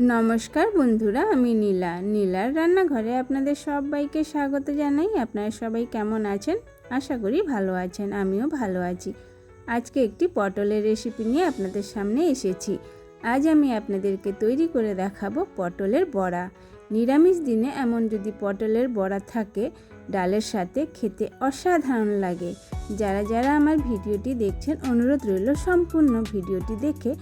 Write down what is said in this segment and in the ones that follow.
নমস্কার বন্ধুরা, আমি নীলা। নীলার রান্নাঘরে আপনাদের সবাইকে স্বাগত জানাই। আপনারা সবাই কেমন আছেন? আশা করি ভালো আছেন, আমিও ভালো আছি। আজকে একটি পটলের রেসিপি নিয়ে আপনাদের সামনে এসেছি। আজ আমি আপনাদেরকে তৈরি করে দেখাবো পটলের বড়া। নিরামিষ দিনে এমন যদি পটলের বড়া থাকে, ডালের সাথে খেতে অসাধারণ লাগে। যারা যারা আমার ভিডিওটি দেখছেন, অনুরোধ রইল সম্পূর্ণ ভিডিওটি দেখে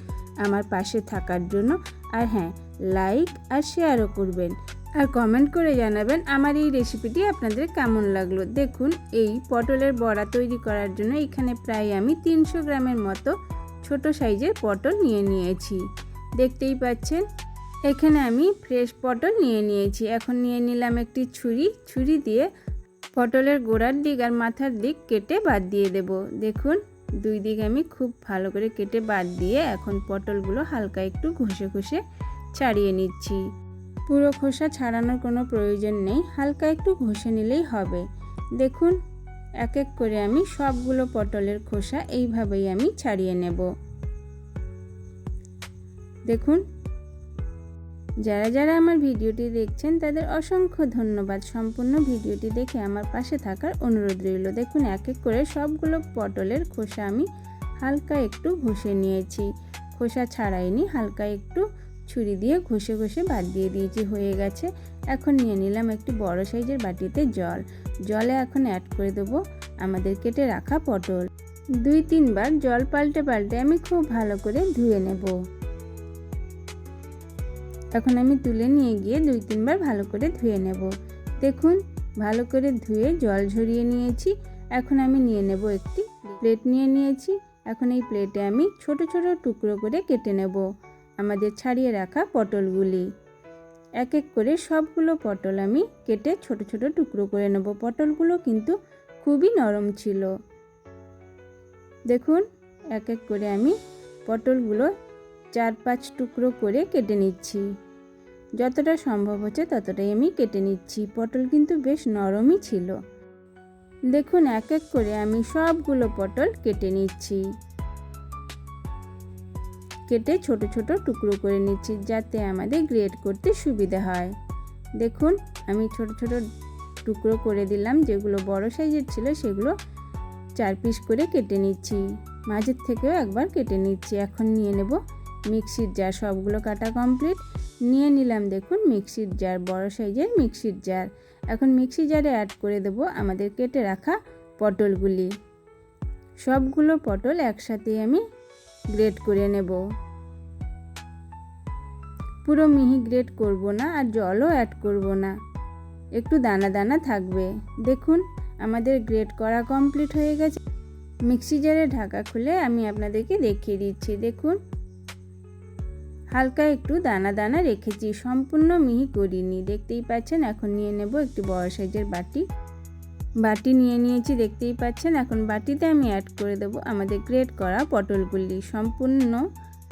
আমার পাশে থাকার জন্য। আর হ্যাঁ লাইক আর শেয়ারও করবেন। আর কমেন্ট করে জানাবেন আমার এই রেসিপিটি আপনাদের কেমন লাগল। দেখুন, এই পটলের বড়া তৈরি করার জন্য এখানে প্রায় আমি তিনশো গ্রামের মতো ছোট সাইজের পটল নিয়ে নিয়েছি। দেখতেই পাচ্ছেন, এখানে আমি ফ্রেশ পটল নিয়ে নিয়েছি। এখন নিয়ে নিলাম একটি ছুরি। ছুরি দিয়ে পটলের গোড়ার দিক আর মাথার দিক কেটে বাদ দিয়ে দেব। দেখুন দুই দিকে আমি খুব ভালো করে কেটে বাদ দিয়ে এখন পটলগুলো হালকা একটু ঘষে ঘষে ছাড়িয়ে নিচ্ছি। পুরো খোসা ছাড়ানোর কোনো প্রয়োজন নেই, হালকা একটু ঘষে নিলেই হবে। দেখুন, এক এক করে আমি সবগুলো পটলের খোসা এইভাবেই আমি ছাড়িয়ে নেব। দেখুন যারা যারা আমার ভিডিওটি দেখছেন, তাদের অসংখ্য ধন্যবাদ। সম্পূর্ণ ভিডিওটি দেখে আমার পাশে থাকার অনুরোধ রইল। দেখুন, এক এক করে সবগুলো পটলের খোসা আমি হালকা একটু ঘষে নিয়েছি। খোসা ছাড়াইনি, হালকা একটু ছুরি দিয়ে ঘষে ঘষে বাদ দিয়ে দিয়েছি, হয়ে গেছে। এখন নিয়ে নিলাম একটি বড় সাইজের বাটিতে জল। জলে এখন অ্যাড করে দেবো আমাদের কেটে রাখা পটল। দুই তিনবার জল পাল্টে পাল্টে আমি খুব ভালো করে ধুয়ে নেব। এখন আমি তুলে নিয়ে গিয়ে দুই তিনবার ভালো করে ধুয়ে নেব। দেখুন, ভালো করে ধুয়ে জল ঝরিয়ে নিয়েছি। এখন আমি নিয়ে নেব একটি প্লেট নিয়ে নিয়েছি। এখন এই প্লেটে আমি ছোট ছোট টুকরো করে কেটে নেব আমাদের ছাড়িয়ে রাখা পটলগুলি। এক এক করে সবগুলো পটল আমি কেটে ছোট ছোট টুকরো করে নেব। পটলগুলো কিন্তু খুবই নরম ছিল। দেখুন, এক এক করে আমি পটলগুলো চার পাঁচ টুকরো করে কেটে নিচ্ছি। যতটা সম্ভব হচ্ছে ততটাই আমি কেটে নিচ্ছি। পটল কিন্তু বেশ নরমই ছিল। দেখুন, এক এক করে আমি সবগুলো পটল কেটে নিচ্ছি। কেটে ছোট ছোট টুকরো করে নিচ্ছি যাতে আমাদের গ্রেড করতে সুবিধা হয়। দেখুন, আমি ছোট ছোট টুকরো করে দিলাম। যেগুলো বড় সাইজের ছিল সেগুলো চার পিস করে কেটে নিচ্ছি। মাঝের থেকেও একবার কেটে নিচ্ছি। এখন নিয়ে নেব মিক্সির জার সবগুলো কাটা কমপ্লিট। নিয়ে নিলাম দেখুন মিক্সির জার, বড় সাইজের মিক্সির জার। এখন মিক্সি জারে অ্যাড করে দেব আমাদের কেটে রাখা পটলগুলি। সবগুলো পটল একসাথে আমি গ্রেট করে নেব। পুরো মিহি গ্রেট করব না আর জলও অ্যাড করব না। একটু দানা দানা থাকবে। দেখুন আমাদের গ্রেট করা কমপ্লিট হয়ে গেছে। মিক্সি জারে ঢাকা খুলে আমি আপনাদেরকে দেখিয়ে দিচ্ছি। দেখুন হালকা একটু দানা দানা রেখেছি, সম্পূর্ণ মিহি করিনি। দেখতেই পাচ্ছেন, এখন নিয়ে নেব একটি বড় সাইজের বাটি। বাটি নিয়ে নিয়েছি, দেখতেই পাচ্ছেন, এখন বাটিতে আমি অ্যাড করে দেব আমাদের গ্রেট করা পটলগুলি। সম্পূর্ণ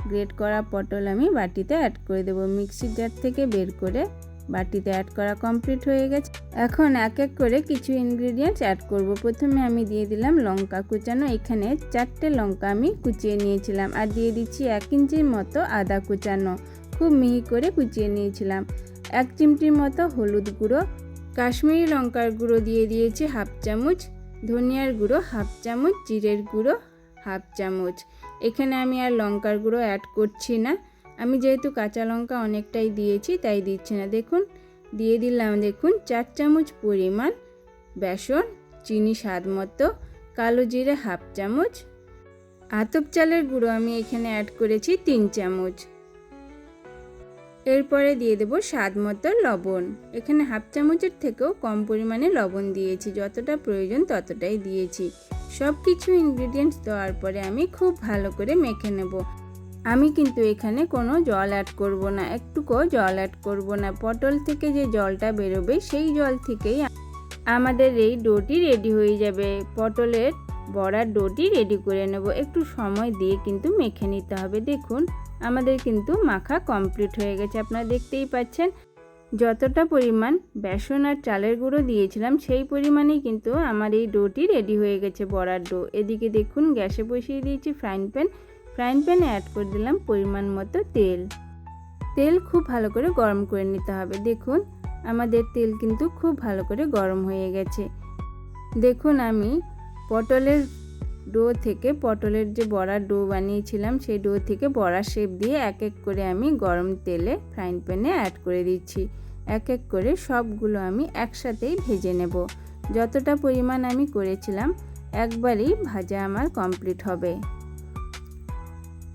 গ্রেট করা পটল আমি বাটিতে অ্যাড করে দেব। মিক্সির জার থেকে বের করে বাটিতে অ্যাড করা কমপ্লিট হয়ে গেছে। এখন এক এক করে কিছু ইনগ্রিডিয়েন্টস অ্যাড করব। প্রথমে আমি দিয়ে দিলাম লঙ্কা কুচানো। এখানে চারটে লঙ্কা আমি কুচিয়ে নিয়েছিলাম আর দিয়ে দিচ্ছি এক ইঞ্চির মতো আদা কুচানো। খুব মিহি করে কুচিয়ে নিয়েছিলাম। এক চিমটির মতো হলুদ গুঁড়ো, কাশ্মীরি লঙ্কার গুঁড়ো দিয়ে দিয়েছি হাফ চামচ, ধনিয়ার গুঁড়ো হাফ চামচ, জিরের গুঁড়ো হাফ চামচ। এখানে আমি আর লঙ্কার গুঁড়ো অ্যাড করছি না। আমি যেহেতু কাঁচা লঙ্কা অনেকটাই দিয়েছি, তাই দিচ্ছি না। দেখুন, দিয়ে দিলাম, দেখুন, চার চামচ পরিমাণ বেসন, চিনি স্বাদ মতো, কালো জিরে হাফ চামচ, আতপ চালের গুঁড়ো আমি এখানে অ্যাড করেছি তিন চামচ। এরপরে দিয়ে দেব স্বাদ মতো লবণ। এখানে হাফ চামচের থেকেও কম পরিমাণে লবণ দিয়েছি, যতটা প্রয়োজন ততটাই দিয়েছি। সব কিছু ইনগ্রিডিয়েন্টস দেওয়ার পরে আমি খুব ভালো করে মেখে নেব। আমি কিন্তু এখানে কোনো জল অ্যাড করব না একটুকু জল অ্যাড করব না। পটল থেকে যে জলটা বেরোবে, সেই জল থেকেই আমাদের এই ডোটি রেডি হয়ে যাবে। পটলের বড়ার ডোটি রেডি করে নেব। একটু সময় দিয়ে কিন্তু মেখে নিতে হবে। দেখুন, আমাদের কিন্তু মাখা কমপ্লিট হয়ে গেছে। আপনারা দেখতেই পাচ্ছেন, যতটা পরিমাণ বেসন আর চালের গুঁড়ো দিয়েছিলাম, সেই পরিমাণেই কিন্তু আমার এই ডোটি রেডি হয়ে গেছে বড়ার ডো। এদিকে দেখুন, গ্যাসে বসিয়ে দিয়েছি ফ্রাইং প্যান ফ্রাইং প্যানে অ্যাড করে দিলাম পরিমাণ মতো তেল। তেল খুব ভালো করে গরম করে নিতে হবে। দেখুন, আমাদের তেল কিন্তু খুব ভালো করে গরম হয়ে গেছে। দেখুন, আমি পটলের ডো থেকে পটলের যে বড়ার ডো বানিয়েছিলাম, সেই ডো থেকে বড়া শেপ দিয়ে এক এক করে আমি গরম তেলে ফ্রাইং প্যানে অ্যাড করে দিচ্ছি। এক এক করে সবগুলো আমি একসাথেই ভেজে নেব। যতটা পরিমাণ আমি করেছিলাম, একবারেই ভাজা আমার কমপ্লিট হবে।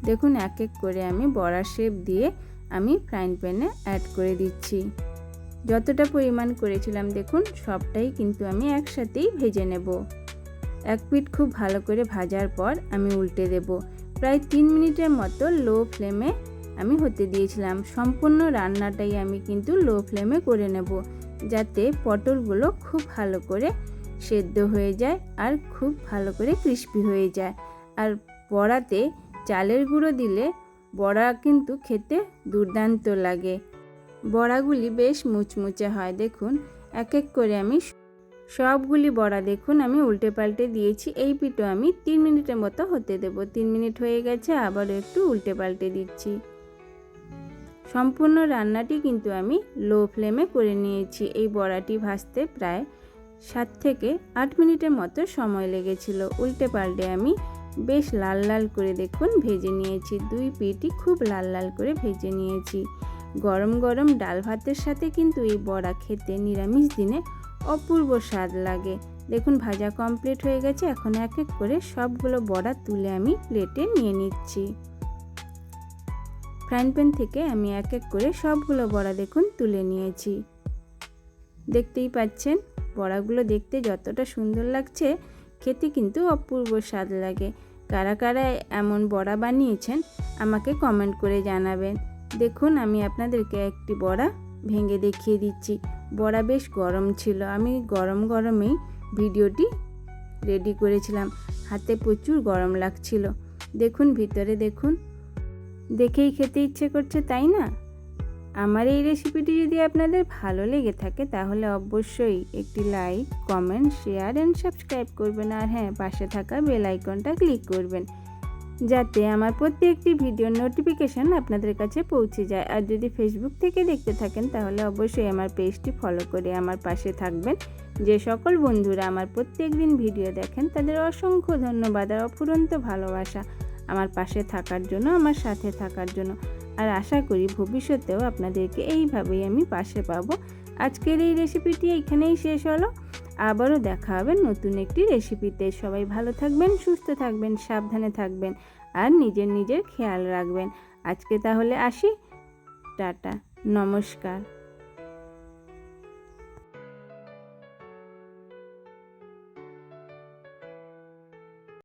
দেখুন, এক এক করে আমি বড়া শেপ দিয়ে আমি ফ্রাইং প্যানে অ্যাড করে দিচ্ছি। যতটা পরিমাণ করেছিলাম, দেখুন, সবটাই কিন্তু আমি একসাথেই ভেজে নেব। এক পিঠ খুব ভালো করে ভাজার পর আমি উল্টে দেব। প্রায় তিন মিনিটের মতো লো ফ্লেমে আমি হতে দিয়েছিলাম। সম্পূর্ণ রান্নাটাই আমি কিন্তু লো ফ্লেমে করে নেব, যাতে পটলগুলো খুব ভালো করে সেদ্ধ হয়ে যায় আর খুব ভালো করে ক্রিস্পি হয়ে যায়। আর বড়াতে চালের গুঁড়ো দিলে বড়া কিন্তু খেতে দুর্দান্ত লাগে। বড়াগুলি বেশ মুচমুচে হয়, দেখুন। এক এক করে আমি সবগুলি বড়া দেখুন, আমি উল্টে পাল্টে দিয়েছি। এই পিঠো আমি তিন মিনিটের মতো হতে দেব। তিন মিনিট হয়ে গেছে, আবারও একটু উল্টে পাল্টে দিচ্ছি। সম্পূর্ণ রান্নাটি কিন্তু আমি লো ফ্লেমে করে নিয়েছি। এই বড়াটি ভাজতে প্রায় সাত থেকে আট মিনিটের মতো সময় লেগেছিল। উল্টে পাল্টে আমি বেশ লাল লাল করে দেখুন, ভেজে নিয়েছি। দুই পিঠই খুব লাল লাল করে ভেজে নিয়েছি। গরম গরম ডাল ভাতের সাথে কিন্তু এই বড়া খেতে নিরামিষ দিনে অপূর্ব স্বাদ লাগে। দেখুন, ভাজা কমপ্লিট হয়ে গেছে। এখন এক এক করে সবগুলো বড়া তুলে আমি প্লেটে নিয়ে নিচ্ছি। ফ্রাইং প্যান থেকে আমি এক এক করে সবগুলো বড়া দেখুন তুলে নিয়েছি। দেখতেই পাচ্ছেন, বড়াগুলো দেখতে যতটা সুন্দর লাগছে খেতে কিন্তু অপূর্ব স্বাদ লাগে। কারা কারা এমন বড়া বানিয়েছেন, আমাকে কমেন্ট করে জানাবেন। দেখুন, আমি আপনাদেরকে একটি বড়া ভেঙে দেখিয়ে দিচ্ছি। বড়া বেশ গরম ছিল। আমি গরম গরমেই ভিডিওটি রেডি করেছিলাম। হাতে প্রচুর গরম লাগছিল। দেখুন, ভিতরে দেখুন। দেখেই খেতে ইচ্ছে করছে, তাই না? আমার এই রেসিপিটি যদি আপনাদের ভালো লেগে থাকে, তাহলে অবশ্যই একটি like comment share and subscribe করবেন। আর হ্যাঁ পাশে থাকা বেল আইকনটা ক্লিক করবেন, যাতে আমার প্রত্যেকটি ভিডিওর নোটিফিকেশান আপনাদের কাছে পৌঁছে যায়। আর যদি ফেসবুক থেকে দেখতে থাকেন, তাহলে অবশ্যই আমার পেজটি ফলো করে আমার পাশে থাকবেন। যে সকল বন্ধুরা আমার প্রত্যেক দিন ভিডিও দেখেন, তাদের অসংখ্য ধন্যবাদ আর অফুরন্ত ভালোবাসা আমার পাশে থাকার জন্য, আমার সাথে থাকার জন্য। আর আশা করি ভবিষ্যতেও আপনাদেরকে এইভাবেই আমি পাশে পাবো। আজকের এই রেসিপিটি এখানেই শেষ হলো। আবারও দেখা হবে নতুন একটি রেসিপিতে সবাই ভালো থাকবেন, সুস্থ থাকবেন, সাবধানে থাকবেন আর নিজের নিজের খেয়াল রাখবেন। আজকে তাহলে আসি। টাটা, নমস্কার।